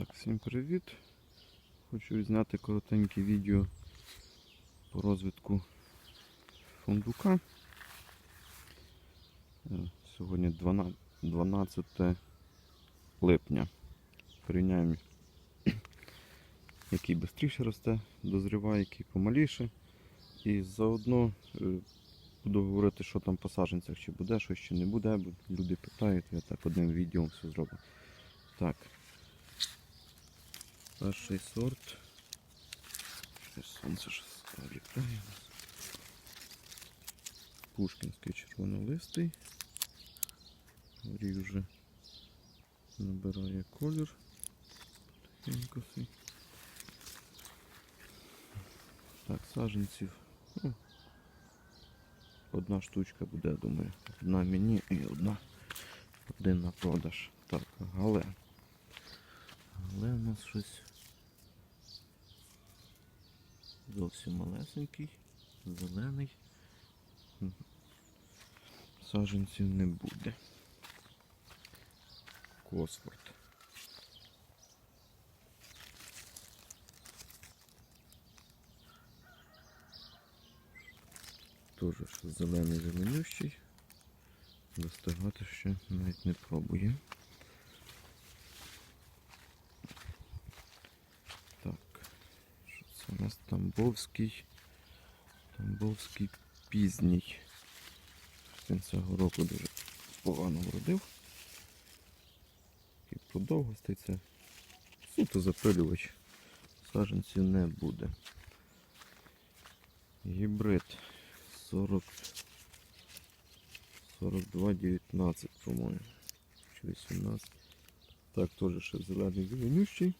Так, всім привіт. Хочу зняти коротеньке відео по розвитку фундука. Е, Сьогодні 12 12 липня. Порівняємо, який швидше росте, дозріває, який помаліше. І заодно е, буду говорити, що там по саджанцях, чи буде щось, чи не буде, люди питають, я так одним відео все зроблю. Так. Перший сорт. Сонце ж літає. Пушкінський червонолистий. Горіх вже набирає колір. Так, саджанців. ну, Одна штучка буде, думаю. Одна мені і одна один на продаж. Так, гале. Але у нас щось зовсім малесенький, зелений. Мгм. Саджанців не буде. Косфорд. Теж ще зелений зеленющий. Достигати ще навіть не пробує. Так, що це у нас Тамбовський? Тамбовський пізній. Він цього року дуже погано вродив. І подовгостий це суто запилювач. Саджанців не буде. Гібрид 40 42,19, по-моєму. Чи 18. Так, теж ще зелений зеленющий.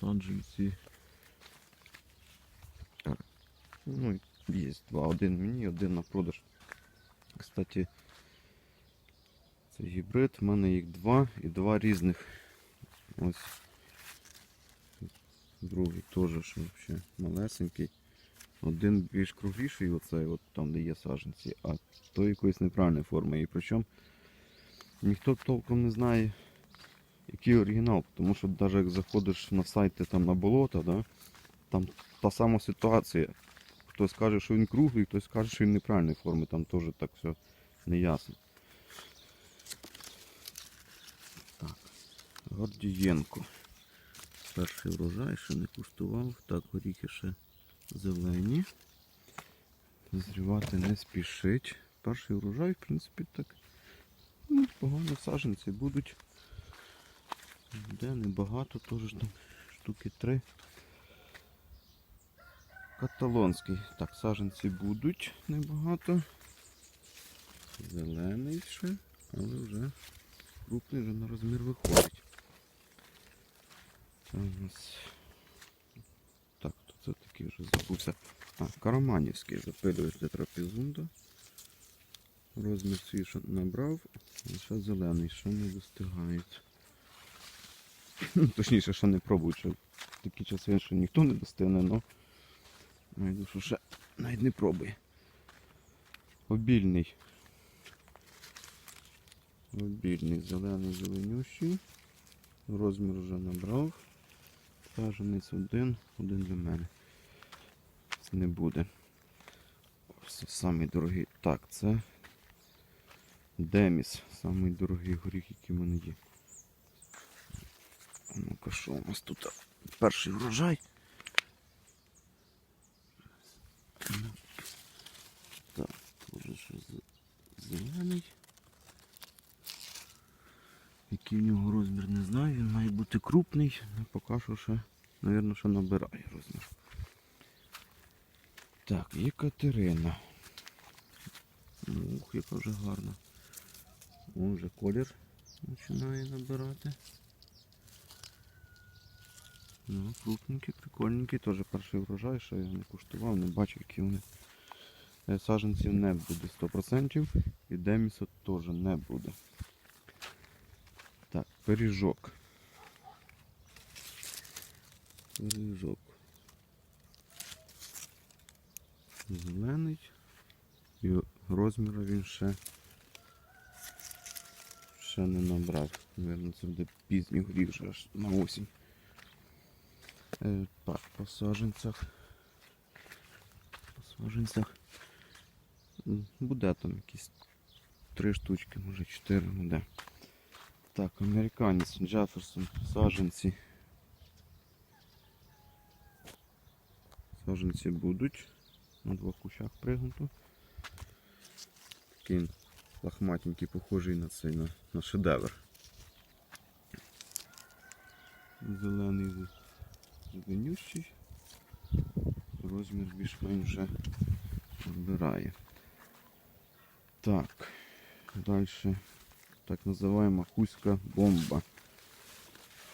Саджанці. Ну, є два. Один мені, один на продаж. Кстати, це гібрид. У мене їх два і два різних. Ось. Другий теж взагалі малесенький. Один більш кругліший, оцей, от там, де є саджанці, а той якоїсь неправильної форми. І причому ніхто толком не знає, який оригінал, тому що навіть як заходиш на сайти там на болото, да, там та сама ситуація. Хтось каже, що він круглий, хтось каже, що він неправильної форми, там теж так все неясно. Так, Гордієнко. Перший врожай ще не куштував. Так, горіхи ще зелені. Зрівати не спішить. Перший врожай, в принципі, так ну, погано саджанці будуть. Де небагато, теж там штуки три. Каталонський. Так, саджанці будуть небагато. Зелений ще, але вже крупний вже на розмір виходить. Так, то це такий вже забувся. А, Караманівський запилювач для трапезунда. Розмір свій набрав, ще зелений, ще не достигають. Точніше, ще не пробують, що такі часи, що ніхто не достигне, але найду, що ще навіть не пробує. Обільний. Обільний, зелений, зеленющий. Розмір вже набрав. Саженець один, один для мене. Це не буде. Ось самий дорогий. Так, це Деміс. Самий дорогий горіх, який в мене є. Ну-ка, що у нас тут? Перший врожай. Ну, Так, тоже ще зелений. Який в нього розмір, не знаю, він має бути крупний, але поки що ще, мабуть, що набирає розмір. Так, Єкатерина. Ух, яка вже гарна. О, вже колір починає набирати. Ну, крупненький, прикольненький, теж перший врожай, що я не куштував, не бачив, які вони. Саджанців не буде 100% і деміса теж не буде. Так, пиріжок. Пиріжок. Зелений. І розміру він. Ще ще не набрав. Наверно, це буде пізній горіх вже аж на осінь. Е, так, по саженцях. По саженцях. Буде там якісь три штучки, може чотири буде. Так, американець, Джеферсон, саженці. Саженці будуть. На двох кущах пригнуто. Такий лохматенький, похожий на цей, на, на шедевр. Зелений зеленющий. Розмір більш-менш вже збирає. Так, далі так називаємо хуська бомба.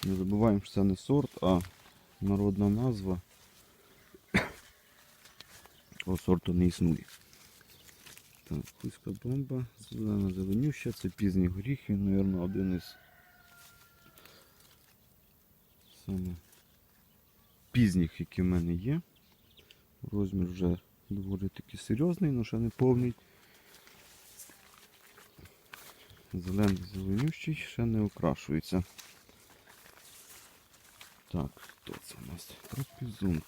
Не забуваємо, що це не сорт, а народна назва. О, сорту не існує. Так, хуська бомба, зелена зеленюща, це пізні горіхи, мабуть, один із саме пізніх, які в мене є. Розмір вже доволі таки серйозний, але ще не повний. Зелений зеленющий, ще не окрашується. Так, хто це у нас? Тропізунт.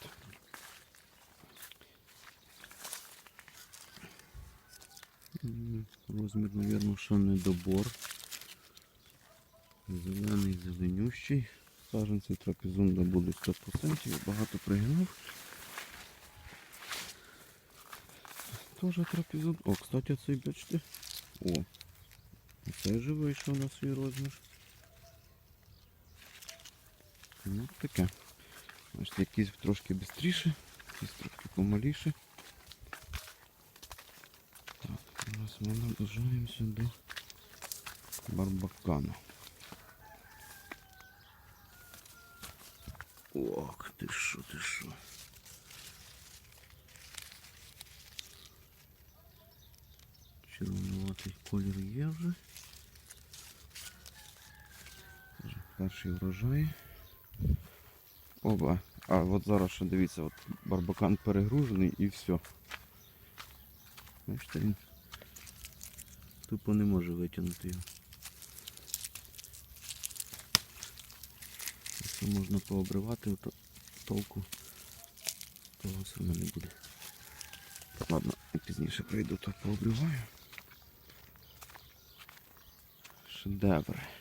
Розмір, мабуть, що недобор. Зелений, зеленющий. Саженці трапезунда будуть 100%. Я багато пригинув. Тоже трапезунд. О, кстати, цей бачите. О, цей же вийшов на свій розмір. Ну, таке. Бачите, якісь трошки швидше, якісь трошки помаліше. Так, зараз ми наближаємося до барбакана. Ох, ти що, ти що. Червонуватий колір є вже. Вже Перший врожай. Оба. А, от зараз ще дивіться, от барбакан перегружений і все. Бачите, він тупо не може витягнути його. Це можна пообривати, то толку того саме не буде. Ладно, пізніше прийду, то пообриваю. Шедевр.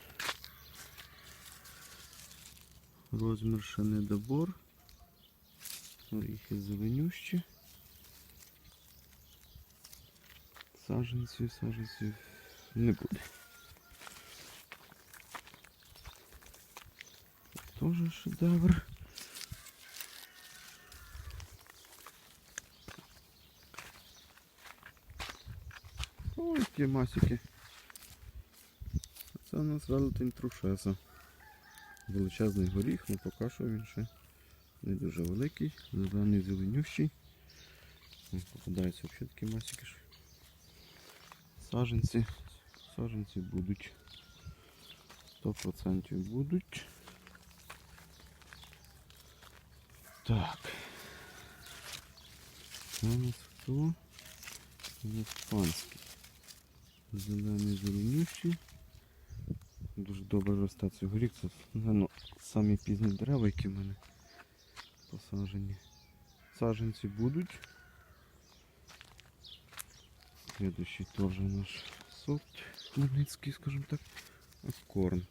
Розмір ще недобор. Оріхи зеленющі. Саженців, саженців не буде. Тоже шедевр. Ой, які масики. Це у нас велетень трушеса. Величезний горіх, але поки що він ще не дуже великий, зелений зеленющий. Попадаються взагалі такі масики. Саженці. Саженці будуть. 100% будуть. Так. Це у нас хто? Це у нас панський. Зелений зеленющий. Дуже добре росте цей горіх. Це ну, самі пізні дерева, які в мене посаджені. Саджанці будуть. Следующий теж наш сорт хмельницький, скажімо так. Аскорн.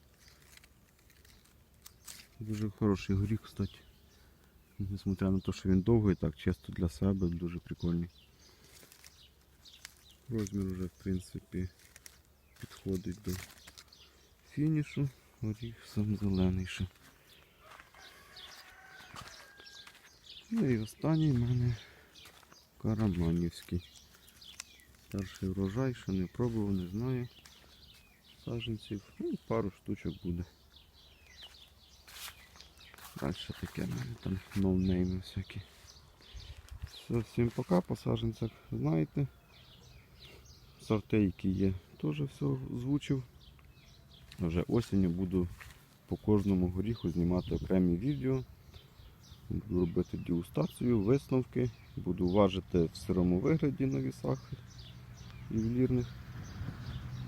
Дуже хороший горіх, кстати. Несмотря на те, що він довгий, так чисто для себе, дуже прикольний. Розмір вже в принципі підходить до фінішу. Горіх сам зелений ще. Ну і останній в мене Караманівський. Перший врожай, ще не пробував, не знаю. Саженців, ну, пару штучок буде. Далі таке в мене там ноунейми всякі. Все, всім пока, по саженцях знаєте. Сорти, які є, теж все озвучив. Вже осінню буду по кожному горіху знімати окремі відео. Буду робити дегустацію, висновки, буду важити в сирому вигляді на вісах ювелірних.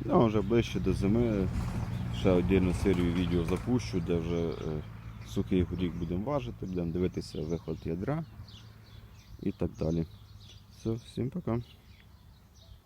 Ну, а вже ближче до зими ще отдільну серію відео запущу, де вже е, сухий горіх будемо важити, будемо дивитися виход ядра і так далі. Все, всім пока.